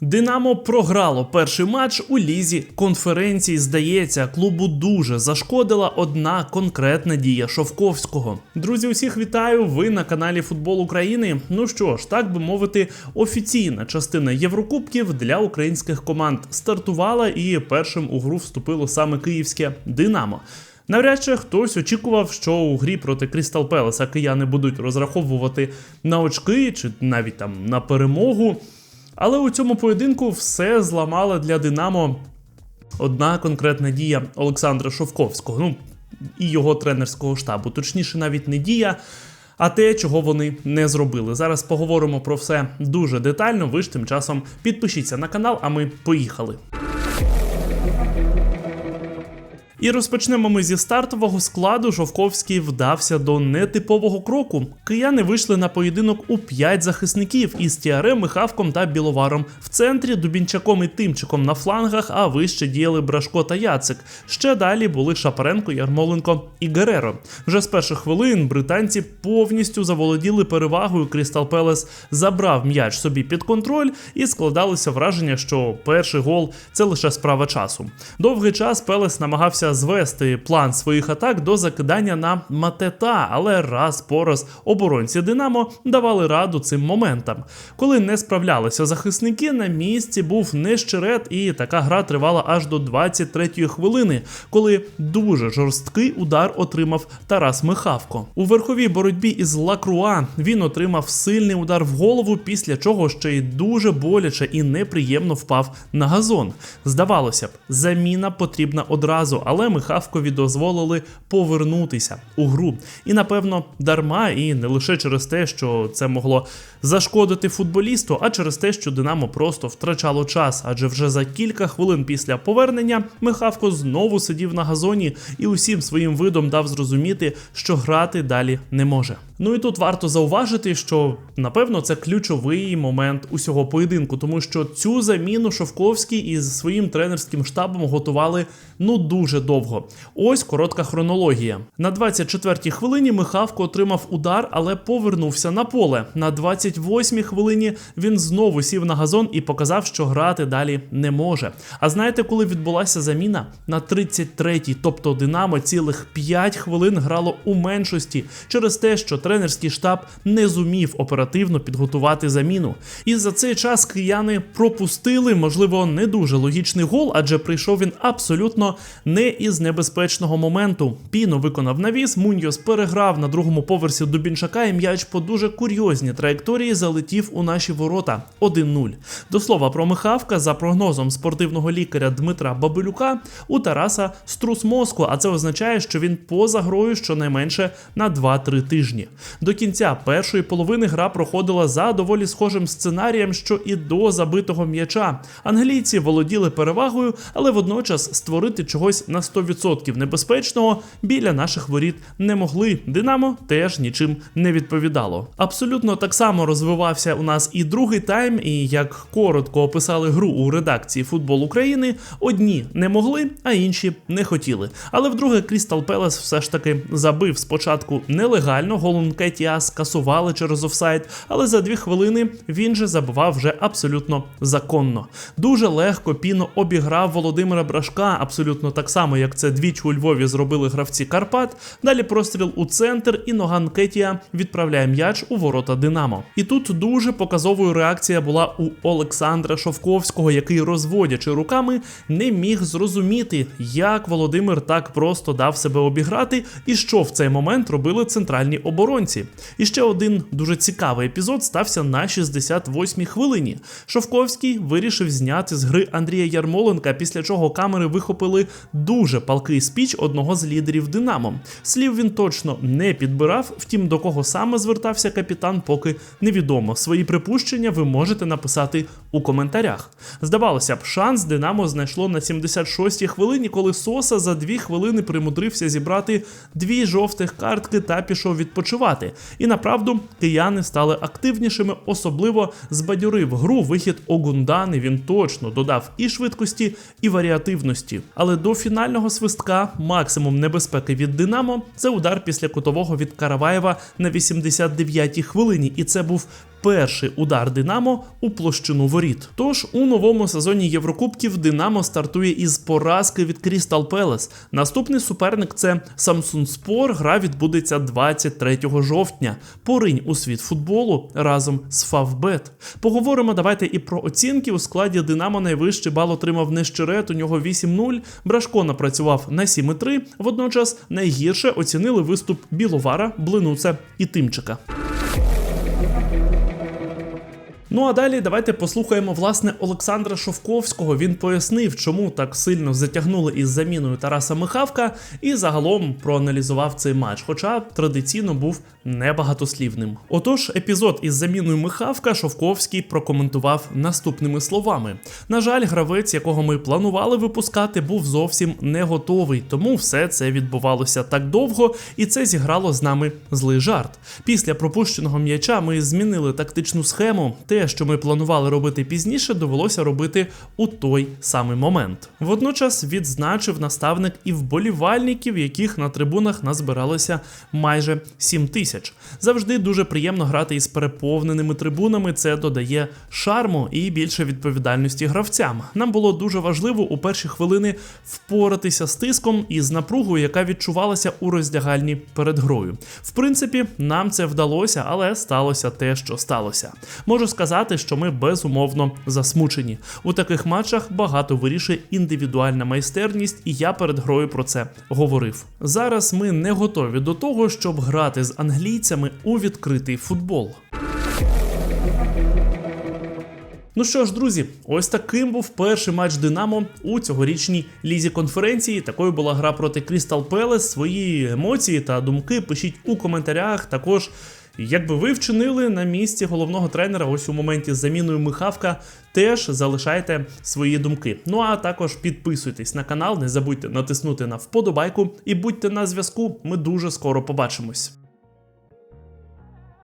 Динамо програло перший матч у лізі конференції. Здається, клубу дуже зашкодила одна конкретна дія Шовковського. Друзі, усіх вітаю! Ви на каналі Футбол України. Ну що ж, так би мовити, офіційна частина Єврокубків для українських команд стартувала, і першим у гру вступило саме київське Динамо. Навряд чи хтось очікував, що у грі проти Крістал Пелеса кияни будуть розраховувати на очки чи навіть там на перемогу. Але у цьому поєдинку все зламала для Динамо одна конкретна дія Олександра Шовковського, ну і його тренерського штабу. Точніше, навіть не дія, а те, чого вони не зробили. Зараз поговоримо про все дуже детально. Ви ж тим часом підпишіться на канал, а ми поїхали. І розпочнемо ми зі стартового складу. Жовковський вдався до нетипового кроку. Кияни вийшли на поєдинок у 5 захисників із Тіарем, Михавком та Біловаром. В центрі Дубінчаком і Тимчиком на флангах, а вище діяли Брашко та Яцик. Ще далі були Шапаренко, Ярмоленко і Гереро. Вже з перших хвилин британці повністю заволоділи перевагою. Крістал Пелес забрав м'яч собі під контроль і складалося враження, що перший гол це лише справа часу. Довгий час Пелес намагався звести план своїх атак до закидання на матета, але раз по раз оборонці Динамо давали раду цим моментам. Коли не справлялися захисники, на місці був нещерет, і така гра тривала аж до 23-ї хвилини, коли дуже жорсткий удар отримав Тарас Михавко. У верховій боротьбі із Лакруа він отримав сильний удар в голову, після чого ще й дуже боляче і неприємно впав на газон. Здавалося б, заміна потрібна одразу, але Михавкові дозволили повернутися у гру. І напевно дарма, і не лише через те, що це могло зашкодити футболісту, а через те, що Динамо просто втрачало час. Адже вже за кілька хвилин після повернення Михавко знову сидів на газоні і усім своїм видом дав зрозуміти, що грати далі не може. Ну і тут варто зауважити, що напевно це ключовий момент усього поєдинку, тому що цю заміну Шовковський із своїм тренерським штабом готували ну дуже довго. Ось коротка хронологія. На 24-й хвилині Михавко отримав удар, але повернувся на поле. На 28-й хвилині він знову сів на газон і показав, що грати далі не може. А знаєте, коли відбулася заміна? На 33-й, тобто Динамо цілих 5 хвилин грало у меншості через те, що тренерський штаб не зумів оперативно підготувати заміну. І за цей час кияни пропустили, можливо, не дуже логічний гол, адже прийшов він абсолютно не із небезпечного моменту. Піно виконав навіс, Муньйос переграв на другому поверсі Дубінчака, і м'яч по дуже курйозній траєкторії залетів у наші ворота 1-0. До слова про Михавка, за прогнозом спортивного лікаря Дмитра Бабилюка, у Тараса струс мозку, а це означає, що він поза грою щонайменше на 2-3 тижні. До кінця першої половини гра проходила за доволі схожим сценарієм, що і до забитого м'яча. Англійці володіли перевагою, але водночас створити чогось на 100% небезпечного біля наших воріт не могли. Динамо теж нічим не відповідало. Абсолютно так само розвивався у нас і другий тайм, і як коротко описали гру у редакції Футбол України, одні не могли, а інші не хотіли. Але вдруге Крістал Пелес все ж таки забив спочатку нелегально, гол Нкетія скасували через офсайд, але за дві хвилини він же забивав вже абсолютно законно. Дуже легко Піно обіграв Володимира Брашка, абсолютно так само, як це двічі у Львові зробили гравці Карпат. Далі простріл у центр, і Ноган Кетія відправляє м'яч у ворота Динамо. І тут дуже показовою реакція була у Олександра Шовковського, який, розводячи руками, не міг зрозуміти, як Володимир так просто дав себе обіграти, і що в цей момент робили центральні оборонці. І ще один дуже цікавий епізод стався на 68-й хвилині. Шовковський вирішив зняти з гри Андрія Ярмоленка, після чого камери вихопили дуже палкий спіч одного з лідерів Динамо. Слів він точно не підбирав, втім до кого саме звертався капітан, поки невідомо. Свої припущення ви можете написати у коментарях. Здавалося б, шанс Динамо знайшло на 76-й хвилині, коли Соса за дві хвилини примудрився зібрати дві жовтих картки та пішов відпочивати. І направду кияни стали активнішими, особливо збадьорив гру вихід Огундани. Він точно додав і швидкості, і варіативності. Але до фінального свистка максимум небезпеки від Динамо це удар після кутового від Караваєва на 89-й хвилині, і це був перший удар Динамо у площину воріт. Тож у новому сезоні Єврокубків Динамо стартує із поразки від Крістал Пелес. Наступний суперник це Самсун Спор. Гра відбудеться 23 жовтня. Поринь у світ футболу разом з Фавбет. Поговоримо давайте і про оцінки. У складі Динамо найвищий бал отримав Нещерет, у нього 8-0. Брашко напрацював на 7-3. Водночас найгірше оцінили виступ Біловара, Блинуца і Тимчика. Ну а далі давайте послухаємо власне Олександра Шовковського. Він пояснив, чому так сильно затягнули із заміною Тараса Михавка, і загалом проаналізував цей матч, хоча традиційно був небагатослівним. Отож, епізод із заміною Михавка Шовковський прокоментував наступними словами: на жаль, гравець, якого ми планували випускати, був зовсім не готовий, тому все це відбувалося так довго, і це зіграло з нами злий жарт. Після пропущеного м'яча ми змінили тактичну схему. Те, що ми планували робити пізніше, довелося робити у той самий момент. Водночас відзначив наставник і вболівальників, яких на трибунах назбиралося майже 7 тисяч. Завжди дуже приємно грати із переповненими трибунами. Це додає шарму і більше відповідальності гравцям. Нам було дуже важливо у перші хвилини впоратися з тиском і з напругою, яка відчувалася у роздягальні перед грою. В принципі, нам це вдалося, але сталося те, що сталося. Можу сказати, що ми безумовно засмучені. У таких матчах багато вирішує індивідуальна майстерність, і я перед грою про це говорив. Зараз ми не готові до того, щоб грати з англійцями у відкритий футбол. Ну що ж, друзі, ось таким був перший матч Динамо у цьогорічній лізі конференції. Такою була гра проти Крістал Пелес. Свої емоції та думки пишіть у коментарях. Також, як би ви вчинили на місці головного тренера, ось у моменті з заміною Михавка, теж залишайте свої думки. Ну а також підписуйтесь на канал, не забудьте натиснути на вподобайку і будьте на зв'язку. Ми дуже скоро побачимось.